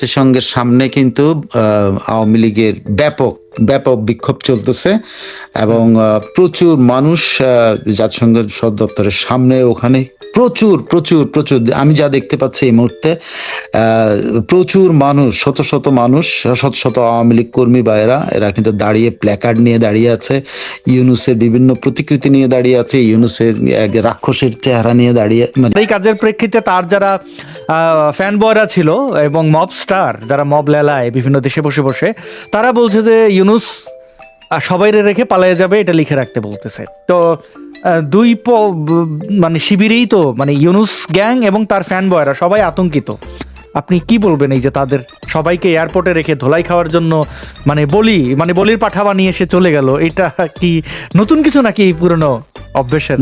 জাতিসংঘের সামনে কিন্তু আওয়ামী লীগের ব্যাপক ব্যাপক বিক্ষোভ চলতেছে এবং প্রচুর মানুষ জাতিসংঘের সদ দপ্তরের সামনে ওখানে প্রচুর প্রচুর প্রচুর। আমি যা দেখতে পাচ্ছি এই মুহূর্তে প্রচুর মানুষ শত শত মানুষ শত শত আওয়ামী লীগ কর্মী বা এরা এরা কিন্তু দাঁড়িয়ে প্ল্যাকার্ড নিয়ে দাঁড়িয়ে আছে ইউনুসের বিভিন্ন প্রতিকৃতি নিয়ে দাঁড়িয়ে আছে ইউনুসের রাক্ষসের চেহারা নিয়ে দাঁড়িয়ে মানে এই কাজের প্রেক্ষিতে তার যারা ফ্যান বয়রা ছিল এবং মব স্টার যারা মব লেলায় বিভিন্ন দেশে বসে বসে তারা বলছে যে ইউনুস আহ, সবাইরে রেখে পালিয়ে যাবে এটা লিখে রাখতে বলতেছে। তো দুই মানে শিবিরেই তো মানে ইউনুস গ্যাং এবং তার ফ্যান বয়রা সবাই আতঙ্কিত। আপনি কি বলবেন এই যে তাদের সবাইকে এয়ারপোর্টে রেখে ধোলাই খাওয়ার জন্য মানে বলি মানে বলির পাঠা বানিয়ে এসে চলে গেল, এটা কি নতুন কিছু নাকি পুরনো? অভ্যেসের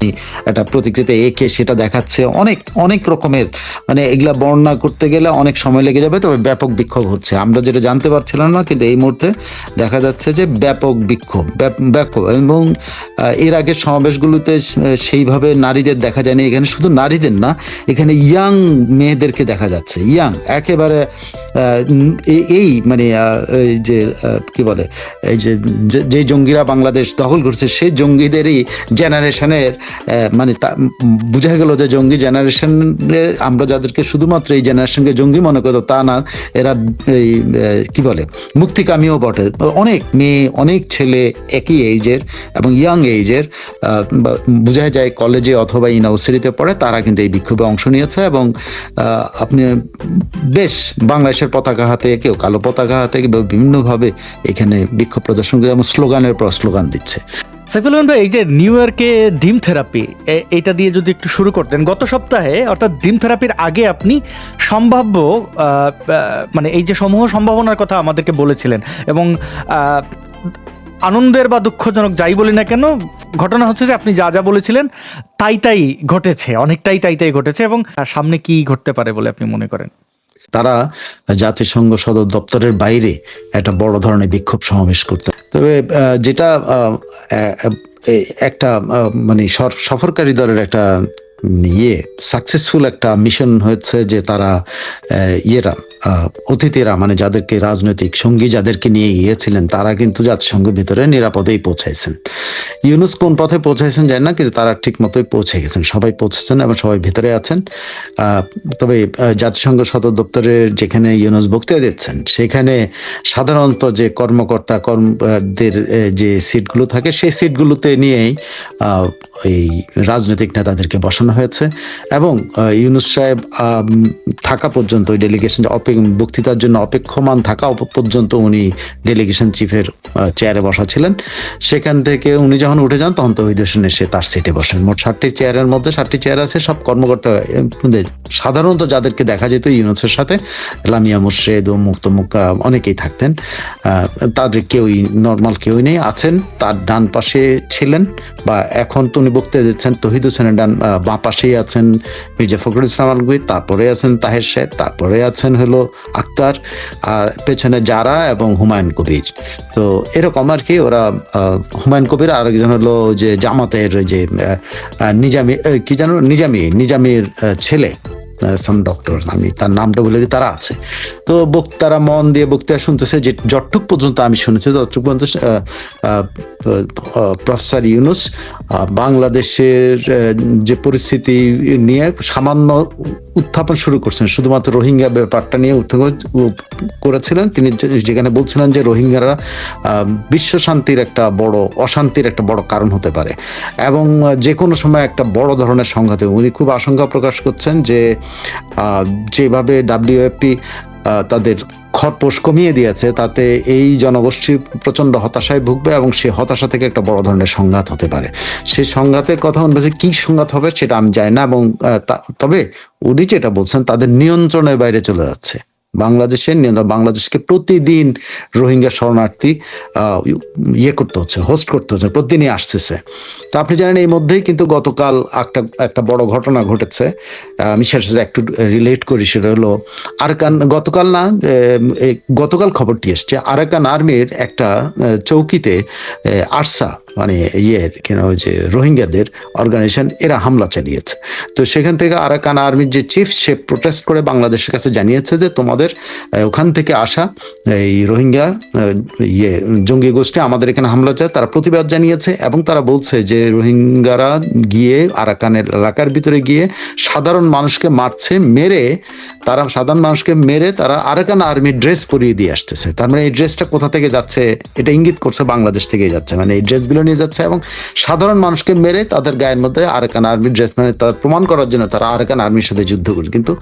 একটা প্রতিকৃতি এঁকে সেটা দেখাচ্ছে অনেক অনেক রকমের। মানে এগুলা বর্ণনা করতে গেলে অনেক সময় লেগে যাবে, তবে ব্যাপক বিক্ষোভ হচ্ছে। আমরা যেটা জানতে পারছিলাম না, কিন্তু এই মুহূর্তে দেখা যাচ্ছে যে ব্যাপক বিক্ষোভ, ব্যাপ- ব্যাপক এবং এর আগের সমাবেশগুলোতে সেইভাবে নারীদের দেখা যায়নি। এখানে শুধু নারীদের না, এখানে ইয়াং মেয়েদেরকে দেখা যাচ্ছে। ইয়াং, একেবারে এই- মানে যে কি বলে, এই যে, যে- জঙ্গিরা বাংলাদেশ দখল করছে, সেই জঙ্গিদেরই জেনারেশনের মানে বোঝা গেল যে জঙ্গি জেনারেশনে আমরা যাদেরকে শুধুমাত্র এই জেনারেশনকে জঙ্গি মনে করতো তা না, এরা এই কী বলে, মুক্তিকামীও বটে। অনেক মেয়ে, অনেক ছেলে একই এইজের এবং ইয়াং এইজের বোঝা যায় কলেজে অথবা ইউনিভার্সিটিতে পড়ে, তারা কিন্তু এই বিক্ষোভে অংশ নিয়েছে এবং আপনি বেশ বাংলাদেশের পতাকা হাতে, কেউ কালো পতাকা হাতে বিভিন্নভাবে এখানে বিক্ষোভ প্রদর্শন করে এবং স্লোগানের পর স্লোগান দিচ্ছে। সাইফুল ভাই, এই যে নিউ ইয়র্কে ডিম থেরাপি এইটা দিয়ে যদি একটু শুরু করতেন, গত সপ্তাহে, অর্থাৎ ডিম থেরাপির আগে আপনি সম্ভাব্য মানে এই যে সমূহ সম্ভাবনার কথা আমাদেরকে বলেছিলেন এবং আনন্দের বা দুঃখজনক যাই বলি না কেন, ঘটনা হচ্ছে যে আপনি যা যা বলেছিলেন, তাই তাই ঘটেছে, অনেকটাই তাই তাই ঘটেছে এবং সামনে কি ঘটতে পারে বলে আপনি মনে করেন? তারা জাতিসংঘ সদর দপ্তরের বাইরে একটা বড় ধরনের বিক্ষোভ সমাবেশ করতে। তবে যেটা একটা মানে সফরকারী দলের একটা ইয়ে সাকসেসফুল একটা মিশন হয়েছে যে তারা ইয়েরা অতিথিরা মানে যাদেরকে রাজনৈতিক সঙ্গী যাদেরকে নিয়ে গিয়েছিলেন, তারা কিন্তু জাতিসংঘের ভিতরে নিরাপদেই পৌঁছাইছেন। ইউনুস কোন পথে পৌঁছাইছেন জানি না, কিন্তু তারা ঠিক মতোই পৌঁছে গেছেন। সবাই পৌঁছেছেন এবং সবাই ভিতরে আছেন। তবে জাতিসংঘ সদর দপ্তরের যেখানে ইউনুস বক্তৃতা দিচ্ছেন, সেখানে সাধারণত যে কর্মকর্তা, কর্মদের যে সিটগুলো থাকে, সেই সিটগুলোতে নিয়েই এই রাজনৈতিক নেতাদেরকে বসানো হয়েছে এবং ইউনুস সাহেব থাকা পর্যন্ত ওই ডেলিগেশন বক্তৃতার জন্য অপেক্ষমান থাকা পর্যন্ত উনি ডেলিগেশন চিফের চেয়ারে বসা ছিলেন। সেখান থেকে উনি যখন উঠে যান, তখন তহিদ হোসেন এসে তার সিটে বসেন। মোট ষাটটি চেয়ারের মধ্যে ষাটটি চেয়ার আছে, সব কর্মকর্তা সাধারণত যাদেরকে দেখা যেত ইউনুসের সাথে, লামিয়া মুর্শেদ ও মুক্ত মুক্কা অনেকেই থাকতেন। তাদের কেউই নর্মাল কেউই নেই, আছেন, তার ডান পাশে ছিলেন, বা এখন তো উনি বক্তৃতা দিচ্ছেন, তহিদ হোসেনের ডান বাঁ পাশেই আছেন মির্জা ফখরুল ইসলাম আলগুই তারপরে আছেন তাহের সাহেব তারপরে আছেন হলো আক্তার, আর পেছনে যারা এবং হুমায়ুন কবির। তো এরকম আর কি ওরা হুমায়ুন কবির আর একজন হলো যে জামাতের যে নিজামি কি জানো? নিজামি, নিজামির ছেলে। সাম ডক্টর আমি তার নামটা বলে তারা আছে। তো বক্তারা মন দিয়ে বক্তৃতা শুনতেছে যে যতটুক পর্যন্ত আমি শুনেছি, ততটুক পর্যন্ত প্রফেসর ইউনুস বাংলাদেশের যে পরিস্থিতি নিয়ে সামান্য উত্থাপন শুরু করছেন। শুধুমাত্র রোহিঙ্গা ব্যাপারটা নিয়ে করেছিলেন। তিনি যেখানে বলছিলেন যে রোহিঙ্গারা বিশ্ব শান্তির একটা বড়, অশান্তির একটা বড় কারণ হতে পারে। এবং যে কোনো সময় একটা বড় ধরনের সংঘাতে, উনি খুব আশঙ্কা প্রকাশ করছেন যে যেভাবে ডাব্লিউএফপি তাদের খরপোশ কমিয়ে দিয়েছে, তাতে এই জনগোষ্ঠী প্রচণ্ড হতাশায় ভুগবে এবং সেই হতাশা থেকে একটা বড় ধরনের সংঘাত হতে পারে। সেই সংঘাতের কথা বলছে কি সংঘাত হবে সেটা আমি জানি না এবং তবে উনি যেটা বলছেন, তাদের নিয়ন্ত্রণের বাইরে চলে যাচ্ছে। বাংলাদেশের নিয়ন্ত্রণ, বাংলাদেশকে প্রতিদিন রোহিঙ্গা শরণার্থী ইয়ে করতে হচ্ছে হোস্ট করতে হচ্ছে, প্রতিদিনই আসতেছে। তো আপনি জানেন, এই মধ্যেই কিন্তু গতকাল একটা একটা বড় ঘটনা ঘটেছে। আমি সেটার সাথে একটু রিলেট করি, সেটা হলো আরাকান, গতকাল না গতকাল খবরটি এসছে। আরাকান আর্মির একটা চৌকিতে আরসা মানে ইয়ের কেন যে রোহিঙ্গাদের অর্গানাইজেশন, এরা হামলা চালিয়েছে। তো সেখান থেকে আরাকান আর্মির যে চিফ, সে প্রোটেস্ট করে বাংলাদেশের কাছে জানিয়েছে যে তোমাদের ওখান থেকে আসা এই রোহিঙ্গা ইয়ে জঙ্গি গোষ্ঠী আমাদের এখানে হামলা চায়। তারা প্রতিবাদ জানিয়েছে এবং তারা বলছে যে রোহিঙ্গারা গিয়ে আরাকানের এলাকার ভিতরে গিয়ে সাধারণ মানুষকে মারছে, মেরে, তারা সাধারণ মানুষকে মেরে তারা আরাকান আর্মির ড্রেস পরিয়ে দিয়ে আসতেছে। তার মানে এই ড্রেসটা কোথা থেকে যাচ্ছে, এটা ইঙ্গিত করছে বাংলাদেশ থেকে যাচ্ছে। মানে এই ড্রেসগুলো নিয়ে যাচ্ছে এবং সাধারণ মানুষকে মেরে তাদের গায়ের মধ্যে আরাকান আর্মির ড্রেস মানে তার প্রমাণ করার জন্য তারা আরাকান আর্মির সাথে যুদ্ধ করছে। কিন্তু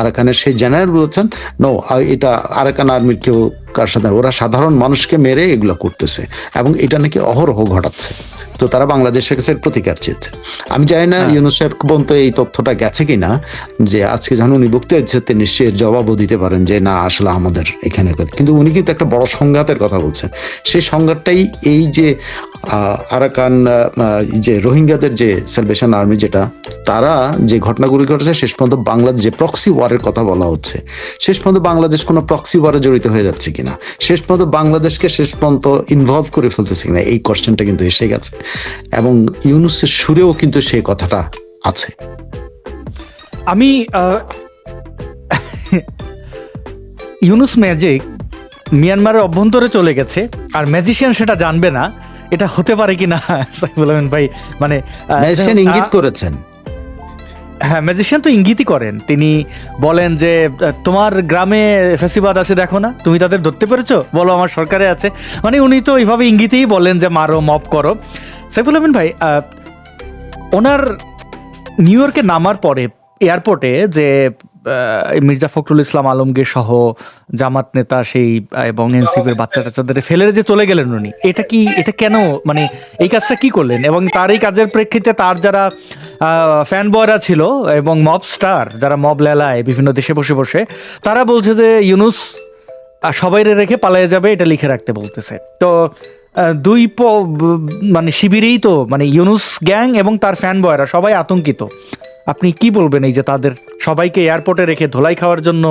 আরাকানের সেই জেনারেল বলছেন নো এটা আরাকান আর্মির কেউ কার সাথে? ওরা সাধারণ মানুষকে মেরে এগুলো করতেছে এবং এটা নাকি অহরহ ঘটাচ্ছে। তো তারা বাংলাদেশের কাছে প্রতিকার চেয়েছে। আমি জানি না ইউনুসেফ সাহেব পর্যন্ত এই তথ্যটা গেছে কিনা যে আজকে যখন উনি বক্তৃতা হচ্ছে তিনি নিশ্চয়ই জবাবও দিতে পারেন যে না আসলে আমাদের এখানে। কিন্তু উনি কিন্তু একটা বড় সংঘাতের কথা বলছেন। সেই সংঘাতটাই এই যে আরাকান যে রোহিঙ্গাদের যে সেলভেশন আর্মি যেটা, তারা যে ঘটনাগুলি ঘটেছে, শেষ পর্যন্ত বাংলাদেশ, যে প্রক্সি ওয়ারের কথা বলা হচ্ছে, শেষ পর্যন্ত বাংলাদেশ কোনো প্রক্সি ওয়ারে জড়িত হয়ে যাচ্ছে কিনা? শেষ পর্যন্ত বাংলাদেশকে শেষ পর্যন্ত ইনভলভ করে ফেলতেছে কিনা? এই কোশ্চেনটা কিন্তু এসে গেছে। এবং ইউনুসের সুরেও কিন্তু সেই কথাটা আছে। আমি ইউনুস ম্যাজিক মিয়ানমারের অভ্যন্তরে চলে গেছে, আর ম্যাজিশিয়ান সেটা জানবে না। এটা হতে পারে কি না? সাইফুল আমিন ভাই মানে ইঙ্গিত করেছেন। হ্যাঁ ম্যাজিশিয়ান তো ইঙ্গিতই করেন। তিনি বলেন যে তোমার গ্রামে ফেসিবাদ আছে দেখো না তুমি তাদের ধরতে পেরেছ? বলো আমার সরকারে আছে। মানে উনি তো এইভাবে ইঙ্গিতেই বলেন যে মারো মপ করো। সাইফুল আমিন ভাই ওনার নিউ ইয়র্কে নামার পরে এয়ারপোর্টে যে মির্জা ফখরুল ইসলাম আলমগীর সহ জামাত নেতা সেই এবং এনসিপির বাচ্চা টাচ্চাদের ফেলে যে চলে গেলেন উনি এটা কি এটা কেন মানে এই কাজটা কি করলেন? এবং তার এই কাজের প্রেক্ষিতে তার যারা ফ্যান বয়রা ছিল এবং মব স্টার যারা মব লেলায় বিভিন্ন দেশে বসে বসে তারা বলছে যে ইউনুস আহ, সবাইরে রেখে পালিয়ে যাবে এটা লিখে রাখতে বলতেছে। তো দুই মানে শিবিরেই তো মানে ইউনুস গ্যাং এবং তার ফ্যান বয়রা সবাই আতঙ্কিত। আপনি কি বলবেন এই যে তাদের সবাইকে এয়ারপোর্টে রেখে ধোলাই খাওয়ার জন্য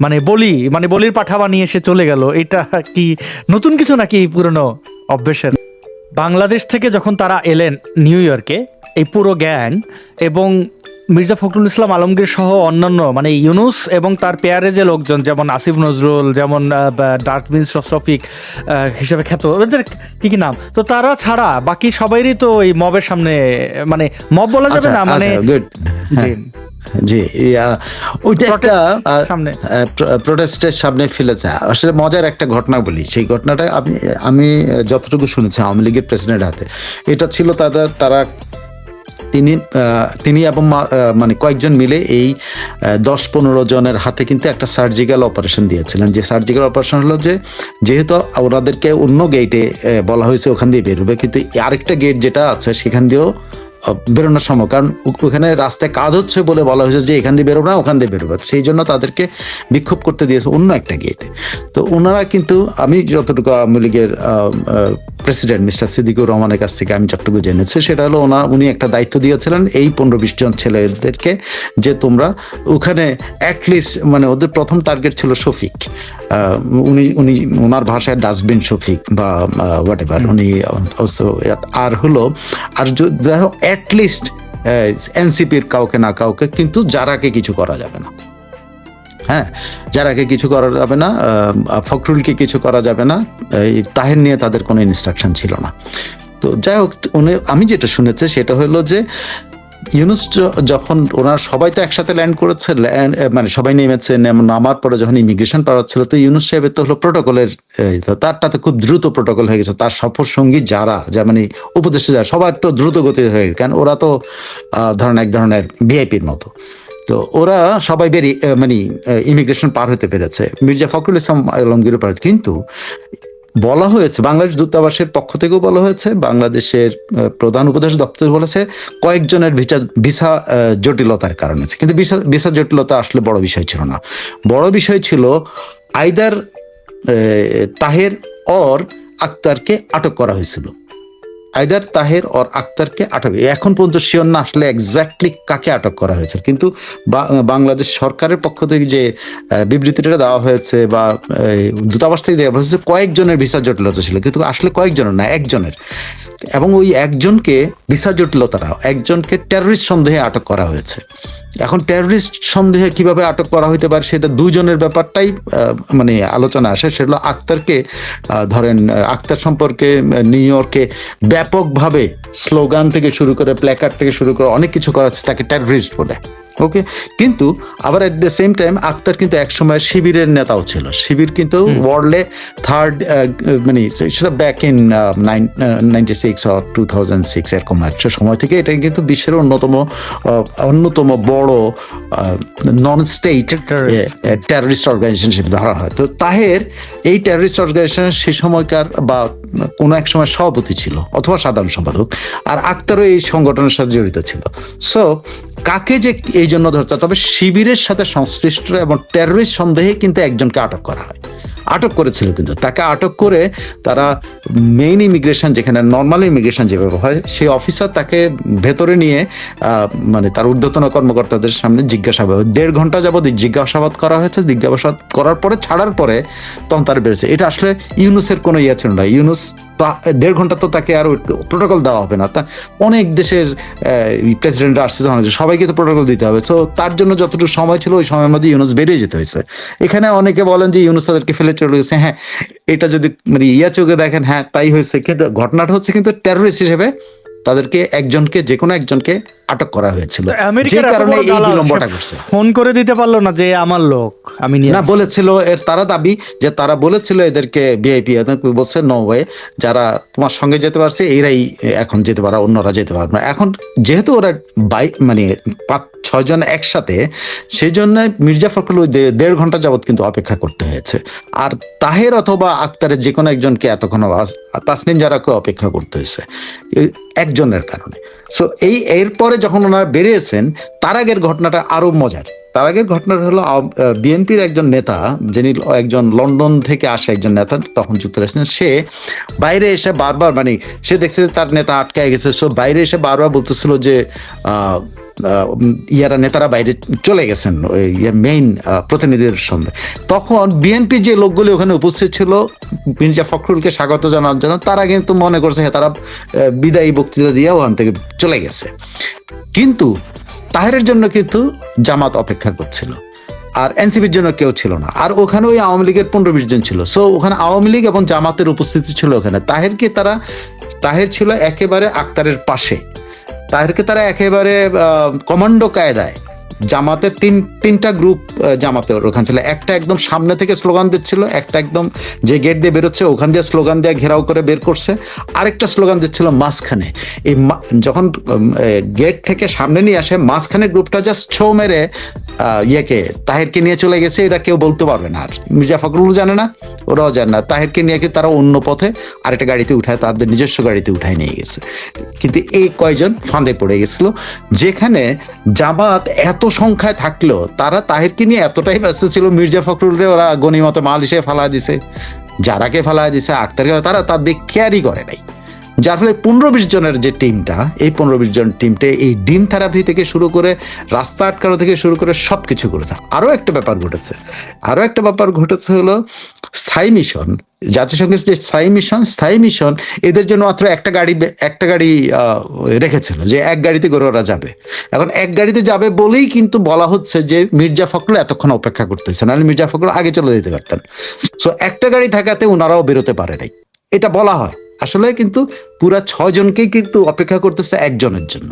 মানে বলি মানে বলির পাঠা বানিয়ে এসে চলে গেল? এটা কি নতুন কিছু নাকি এই পুরনো অভ্যেসের? বাংলাদেশ থেকে যখন তারা এলেন নিউ ইয়র্কে, এই পুরো জ্ঞান এবং মির্জা ফখরুল ইসলাম আলমগীর সহ অন্যান্য মানে ইউনুস এবং তার পেয়ারে যে লোকজন যেমন আসিফ নজরুল যেমন ডার্টবিন শফিক হিসেবে খ্যাত ওদের কি কি নাম? তো তারা ছাড়া বাকি সবাইরই তো এই মবের সামনে মানে মব বলা যাবে আচ্ছা না মানে গুড জি। জি ওইটা একটা সামনে। প্রোটেস্টের সামনে ফেলেছে। আসলে মজার একটা ঘটনা বলি সেই ঘটনাটা আমি আমি যতটুকু শুনেছি আওয়ামী লীগের প্রেসিডেন্ট হাতে। এটা ছিল তাদের তারা তিনি তিনি এবং মানে কয়েকজন মিলে এই দশ পনেরো জনের হাতে কিন্তু একটা সার্জিক্যাল অপারেশন দিয়েছিলেন। যে সার্জিক্যাল অপারেশন হলো যে, যেহেতু ওনাদেরকে অন্য গেটে বলা হয়েছে ওখান দিয়ে বেরোবে, কিন্তু আরেকটা গেট যেটা আছে সেখান দিয়েও বেরোনোর সময় কারণ ওখানে রাস্তায় কাজ হচ্ছে বলে বলা হয়েছে যে, এখান দিয়ে বেরোবে না, ওখান দিয়ে বেরোবে। সেই জন্য তাদেরকে বিক্ষোভ করতে দিয়েছে অন্য একটা গেটে তো ওনারা কিন্তু, আমি যতটুকু আওয়ামী লীগের প্রেসিডেন্ট মিস্টার সিদ্দিকুর রহমানের কাছ থেকে আমি যতটুকু জেনেছি সেটা হলো ওনার উনি একটা দায়িত্ব দিয়েছিলেন এই পনেরো বিশ জন ছেলেদেরকে যে তোমরা ওখানে অ্যাটলিস্ট মানে ওদের প্রথম টার্গেট ছিল শফিক। উনি উনি ওনার ভাষায় ডাস্টবিন শফিক বা হোয়াট এভার উনি আর হলো আর অ্যাটলিস্ট এনসিপির কাউকে না কাউকে কিন্তু যারাকে কিছু করা যাবে না। হ্যাঁ যারাকে কিছু করা যাবে না ফখরুলকে কিছু করা যাবে না, এই তাহের নিয়ে তাদের কোনো ইনস্ট্রাকশন ছিল না। তো যাই হোক, উনি, আমি যেটা শুনেছি সেটা হলো যে, ইউনুস যখন ওনার সবাই তো একসাথে ল্যান্ড করেছে মানে সবাই নেমেছে, নেম- নামার পরে যখন ইমিগ্রেশন পার হচ্ছিল তো ইউনুস সাহেবের তো হলো প্রোটোকলের তারটা তো খুব দ্রুত প্রোটোকল হয়ে গেছে। তার সফর সঙ্গী যারা যা মানে উপদেশে যারা, সবার তো দ্রুত গতি হয়ে গেছে। কারণ ওরা তো ধরেন এক ধরনের ভিআইপির মতো। তো ওরা সবাই বেরিয়ে মানে ইমিগ্রেশন পার হতে পেরেছে। মির্জা ফখরুল ইসলাম আলমগীর পার কিন্তু বলা হয়েছে, বাংলাদেশ দূতাবাসের পক্ষ থেকেও বলা হয়েছে, বাংলাদেশের প্রধান উপদেশ দপ্তর বলেছে, কয়েকজনের ভিসা ভিসা জটিলতার কারণে কিন্তু ভিসা ভিসা জটিলতা আসলে বড় বিষয় ছিল না। বড় বিষয় ছিল আইদার তাহের অর আক্তারকে আটক করা হয়েছিল। আইদার তাহের ওর আক্তারকে আটক। এখন পর্যন্ত শিওর না আসলে এক্স্যাক্টলি কাকে আটক করা হয়েছে। কিন্তু বাংলাদেশ সরকারের পক্ষ থেকে যে বিবৃতিটা দেওয়া হয়েছে বা দূতাবাস থেকে দেওয়া হয়েছে, কয়েকজনের ভিসা জটিলতা ছিল। কিন্তু আসলে কয়েকজনের না, একজনের। এবং ওই একজনকে ভিসা জটিলতারা একজনকে টেররিস্ট সন্দেহে আটক করা হয়েছে। এখন টেররিস্ট সন্দেহে কীভাবে আটক করা হইতে পারে সেটা দুজনের ব্যাপারটাই মানে আলোচনা আসে। সেটা হলো আক্তারকে ধরেন আক্তার সম্পর্কে নিউ ইয়র্কে ব্যাপকভাবে স্লোগান থেকে শুরু করে প্ল্যাকার্ড থেকে শুরু করে অনেক কিছু করা হচ্ছে তাকে টেররিস্ট বলে। ওকে কিন্তু আবার at the same time Akhtar কিন্তু একসময় শিবিরের নেতাও ছিল। শিবির কিন্তু ওয়ার্ল্ডে থার্ড মানে সেটা back in ninety six or two thousand six এরকম একটা সময় থেকে এটা কিন্তু বিশ্বের অন্যতম অন্যতম বড় নন স্টেট. টেররিস্ট অর্গানাইজেশন হিসেবে ধরা হয়। তো তাহের এই টেররিস্ট অর্গানাইজেশনের সে সময়কার বা কোনো এক সময় সভাপতি ছিল অথবা সাধারণ সম্পাদক আর আক্তারও এই সংগঠনের সাথে জড়িত ছিল। সো কাকে যে এই জন্য ধরতে? তবে শিবিরের সাথে সংশ্লিষ্ট এবং টেররিস্ট সন্দেহে কিন্তু একজনকে আটক করা হয় আটক করেছিল কিন্তু। তাকে আটক করে তারা মেইন ইমিগ্রেশন যেখানে নর্মাল ইমিগ্রেশন যেভাবে হয়, সেই অফিসার তাকে ভেতরে নিয়ে মানে তার ঊর্ধ্বতন কর্মকর্তাদের সামনে জিজ্ঞাসাবাদ, দেড় ঘণ্টা যাবত জিজ্ঞাসাবাদ করা হয়েছে। জিজ্ঞাসাবাদ করার পরে, ছাড়ার পরে তখন তার বেড়েছে। এটা আসলে ইউনুসের কোনো ইয়ে ছিল না। ইউনুস তা, দেড় ঘণ্টা তো তাকে আরও প্রোটোকল দেওয়া হবে না। তা অনেক দেশের প্রেসিডেন্টরা আসছে যখন সবাইকে তো প্রোটোকল দিতে হবে। সো তার জন্য যতটুকু সময় ছিল, ওই সময়ের মধ্যে ইউনুস বেরিয়ে যেতে হয়েছে। এখানে অনেকে বলেন যে ইউনুস তাদেরকে ফেলে চলে গেছে। হ্যাঁ এটা যদি মানে ইয়া চোখে দেখেন হ্যাঁ তাই হয়েছে। কিন্তু ঘটনাটা হচ্ছে কিন্তু টেররিস্ট হিসেবে তাদেরকে একজনকে যে কোনো একজনকে আটক করা হয়েছিল। যে কারণে এই বিলম্বটা করছে ফোন করে দিতে পারল না যে আমার লোক আমি না বলেছিল এর তারা দাবি যে তারা বলেছিল এদেরকে ভিআইপি বলছে? নো ওয়ে যারা তোমার সঙ্গে যেতে পারছে এরাই এখন যেতে পারে অন্যরা যেতে পারবে না। এখন যেহেতু ওরা বাই মানে পাঁচ ছয়জন একসাথে সেই জন্য মির্জা ফখরুল দেড় ঘণ্টা যাবত কিন্তু অপেক্ষা করতে হয়েছে। আর তাহের অথবা আক্তারের যে কোনো একজনকে এতক্ষণ তাসনিম যারাকে অপেক্ষা করতে হয়েছে। একজনের কারণে। সো এই এরপরে যখন ওনারা বেরিয়েছেন তার আগের ঘটনাটা আরও মজার। তার আগের ঘটনাটা হলো বিএনপির একজন নেতা যিনি একজন লন্ডন থেকে আসে একজন নেতা তখন যুক্তরাষ্ট্রে সে বাইরে এসে বারবার মানে সে দেখছে তার নেতা আটকায় গেছে সো বাইরে এসে বারবার বলতেছিল যে ইয়ারা নেতারা বাইরে চলে গেছেন ওই মেইন প্রতিনিধির সঙ্গে। তখন বিএনপি যে লোকগুলি ওখানে উপস্থিত ছিল মির্জা ফখরুলকে স্বাগত জানার জন্য তারা কিন্তু মনে করছে হ্যাঁ, তারা বিদায়ী বক্তৃতা দিয়ে ওখান থেকে চলে গেছে। কিন্তু তাহেরের জন্য কিন্তু জামাত অপেক্ষা করছিল। আর এনসিপির জন্য কেউ ছিল না। আর ওখানে ওই আওয়ামী লীগের পনেরো বিশ জন ছিল। সো ওখানে আওয়ামী লীগ এবং জামাতের উপস্থিতি ছিল ওখানে। তাহেরকে তারা, তাহের ছিল একেবারে আক্তারের পাশে। তাহেরকে তারা একেবারে কমান্ডো কায়দায় জামাতের তিন, তিনটা গ্রুপ জামাতে ওখানে ছিল। একটা একদম সামনে থেকে স্লোগান দিচ্ছিল, একটা একদম যে গেট দিয়ে বেরোচ্ছে, ওখান দিয়ে স্লোগান দিয়ে ঘেরাও করে বের করছে। আরেকটা স্লোগান দিচ্ছিল মাঝখানে। এই যখন গেট থেকে সামনে নিয়ে আসে, মাঝখানে গ্রুপটা জাস্ট ছো মেরে ইয়েকে তাহেরকে নিয়ে চলে গেছে, এটা কেউ বলতে পারবে না আর। মির্জা ফখরুল জানে না, ওরাও জানে না। তাহেরকে নিয়ে তারা অন্য পথে আরেকটা গাড়িতে উঠায়, তাদের নিজস্ব গাড়িতে উঠায় নিয়ে গেছে। কিন্তু এই কয়জন ফাঁদে পড়ে গেছিল, যেখানে জামাত এত সংখ্যায় থাকলেও তারা তাহেরকে নিয়ে এতটাই ব্যস্ত ছিল, মির্জা ফখরুলরে ওরা গণিমত মাল হিসেবে ফালা দিছে। যারাকে ফালা দিছে, আক্তারকে, তারা দিক কেয়ারই করে নাই। যার ফলে পনেরো বিশ জনের যে টিমটা, এই পনেরো বিশ জন টিমটা এই ডিম থেরাপি থেকে শুরু করে রাস্তা আটকানো থেকে শুরু করে সব কিছু করেছে আরও একটা ব্যাপার ঘটেছে। আরও একটা ব্যাপার ঘটেছে হলো, স্থায়ী মিশন, জাতিসংঘের যে স্থায়ী মিশন স্থায়ী মিশন এদের জন্য মাত্র একটা গাড়ি একটা গাড়ি রেখেছিল যে এক গাড়িতে করে ওরা যাবে। এখন এক গাড়িতে যাবে বলেই কিন্তু বলা হচ্ছে যে মির্জা ফখরুল এতক্ষণ অপেক্ষা করতেছে, নাহলে মির্জা ফখরুল আগে চলে যেতে পারতেন। সো একটা গাড়ি থাকাতে ওনারাও বেরোতে পারে নাই। এটা বলা হয়। আসলে কিন্তু পুরা ছজনকেই কিন্তু অপেক্ষা করতেছে একজনের জন্য।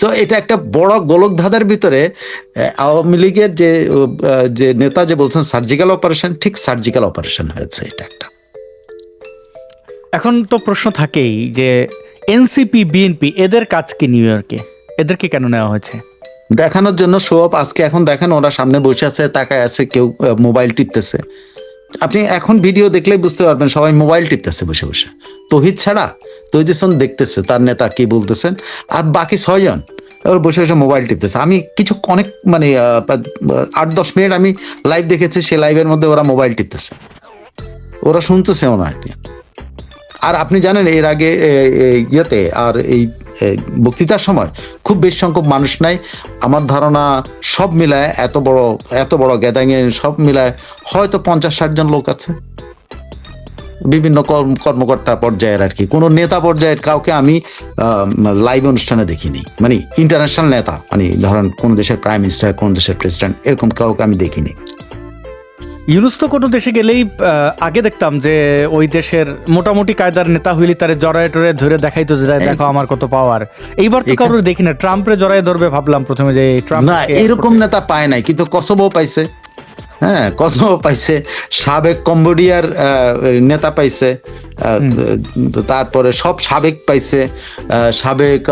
সো এটা একটা বড় গোলক ধাঁধার ভিতরে আওয়ামী লীগের যে যে নেতা যে বলছেন সার্জিক্যাল অপারেশন ঠিক সার্জিক্যাল অপারেশন হয়েছে এটা একটা। এখন তো প্রশ্ন থাকেই যে এনসিপি বিএনপি এদের কাজ কি নিউ ইয়র্কে এদেরকে কেন নেওয়া হয়েছে? দেখানোর জন্য শো আজকে এখন দেখেন ওরা সামনে বসে আছে তাকায় আছে কেউ মোবাইল টিপতেছে। আপনি এখন ভিডিও দেখলেই বুঝতে পারবেন সবাই মোবাইল টিপতেছে বসে বসে। তহিদ ছাড়া তহিদ হোসেন দেখতেছে, তার নেতা কি বলতেছেন? আর বাকি ছয়জন, ওর বসে বসে মোবাইল টিপতেছে। আমি কিছু অনেক মানে আট দশ মিনিট আমি লাইভ দেখেছি সে লাইভের মধ্যে ওরা মোবাইল টিপতেছে। ওরা শুনতেছে মনে হয়। আর আপনি জানেন, এর আগে ইয়েতে আর এই বক্তৃতার সময় খুব বেশ সংখ্যক মানুষ নাই। আমার ধারণা সব মিলায় এত বড় এত বড় গ্যাদাঙে সব মিলায় হয়তো পঞ্চাশ ষাট জন লোক আছে। বিভিন্ন কর্ম- কর্মকর্তা পর্যায়ের আর কি। কোনো নেতা পর্যায়ের কাউকে আমি লাইভ অনুষ্ঠানে দেখিনি। মানে ইন্টারন্যাশনাল নেতা মানে ধরেন কোন দেশের প্রাইম মিনিস্টার কোন দেশের প্রেসিডেন্ট এরকম কাউকে আমি দেখিনি। ইউনুস তো কোনো দেশে গেলেই আহ, আগে দেখতাম যে ওই দেশের মোটামুটি কায়দার নেতা হইলে তারে জড়ায় টরে ধরে দেখাইতো যে দেখো আমার কত পাওয়ার এইবার তো কারোর দেখি না। ট্রাম্পরে জড়ায় ধরবে ভাবলাম প্রথমে যে ট্রাম্প না এরকম নেতা পায় নাই কিন্তু কসবও পাইছে। হ্যাঁ কসোভো পাইছে সাবেক কম্বোডিয়ার নেতা পাইছে তারপরে সব সাবেক পাইছে সাবেক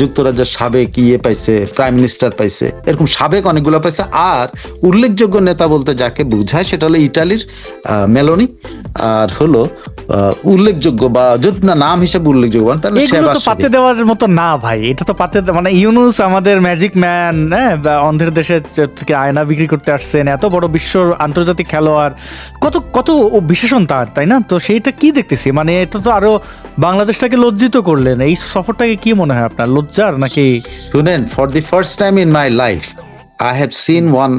যুক্তরাজ্যের সাবেক ইয়ে পাইছে প্রাইম মিনিস্টার পাইছে এরকম সাবেক অনেকগুলো পাইছে আর উল্লেখযোগ্য নেতা বলতে যাকে বোঝায় সেটা হলো ইটালির মেলোনি আর হলো উল্লেখযোগ্য বা যদি না নাম হিসেবে উল্লেখযোগ্য তাহলে এগুলো তো পাতে দেওয়ার মতো না ভাই এটা তো পাতে মানে ইউনুস আমাদের ম্যাজিক ম্যান হ্যাঁ বা অন্ধের দেশে আয়না বিক্রি করতে আসছেন এত বড় বিশ্ব আন্তর্জাতিক খেলোয়াড়, কত কত বিশেষণ তার, তাই না? তো সেইটা কি দেখতেছি? মানে এটা তো আরও বাংলাদেশটাকে লজ্জিত করলেন। এই সফরটাকে কি মনে হয় আপনার? লজ্জার নাকি? শুনেন for the first time in my life I have seen one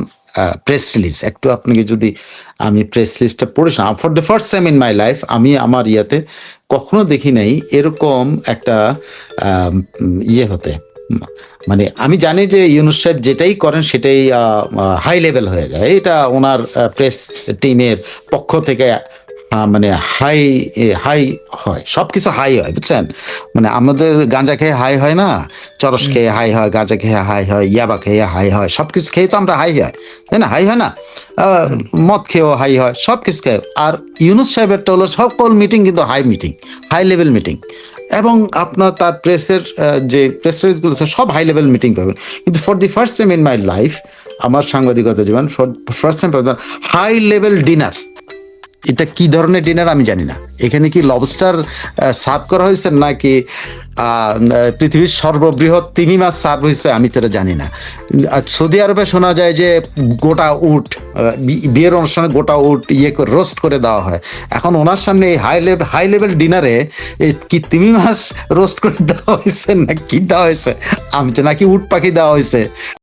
press release একটু আপনাকে যদি আমি প্রেস লিস্টটা পড়েছিলাম for the first time in my life আমি আমার ইয়াতে কখনো দেখি নাই এরকম একটা ইয়ে হতে। মানে আমি জানি যে ইউনুস সাহেব যেটাই করেন সেটাই হাই লেভেল হয়ে যায়। এটা ওনার প্রেস টিমের পক্ষ থেকে মানে হাই হাই হয়। সব কিছু হাই হয় বুঝছেন? মানে আমাদের গাঁজা খেয়ে হাই হয় না? চরস খেয়ে হাই হয় গাঁজা খেয়ে হাই হয় ইয়াবা খেয়ে হাই হয় সব কিছু খেয়ে তো আমরা হাই হয়। তাই না? হাই হয় না? মদ খেয়েও হাই হয় সব কিছু খেয়ে। আর ইউনুস সাহেবেরটা হলো সকল মিটিং কিন্তু high meeting high level meeting এবং আপনার তার প্রেসের যে প্রেস রিলিজগুলো আছে, সব হাই লেভেল মিটিং পাবেন। কিন্তু for the first time in my life আমার সাংবাদিকতা জীবন for first time high level dinner এটা কি ধরনের ডিনার আমি জানি না। এখানে কি লবস্টার সার্ভ করা হয়েছে নাকি পৃথিবীর সর্ববৃহৎ তিমি মাছ সার্ভ হয়েছে আমি তো জানি না। সৌদি আরবে শোনা যায় যে গোটা উট বিয়ের অনুষ্ঠানে গোটা উট ইয়ে করে রোস্ট করে দেওয়া হয়। এখন ওনার সামনে এই হাই লেভেল হাই লেভেল ডিনারে কি তিমি মাছ রোস্ট করে দেওয়া হয়েছে না কি দেওয়া হয়েছে? আমি তো নাকি উট পাখি দেওয়া হয়েছে।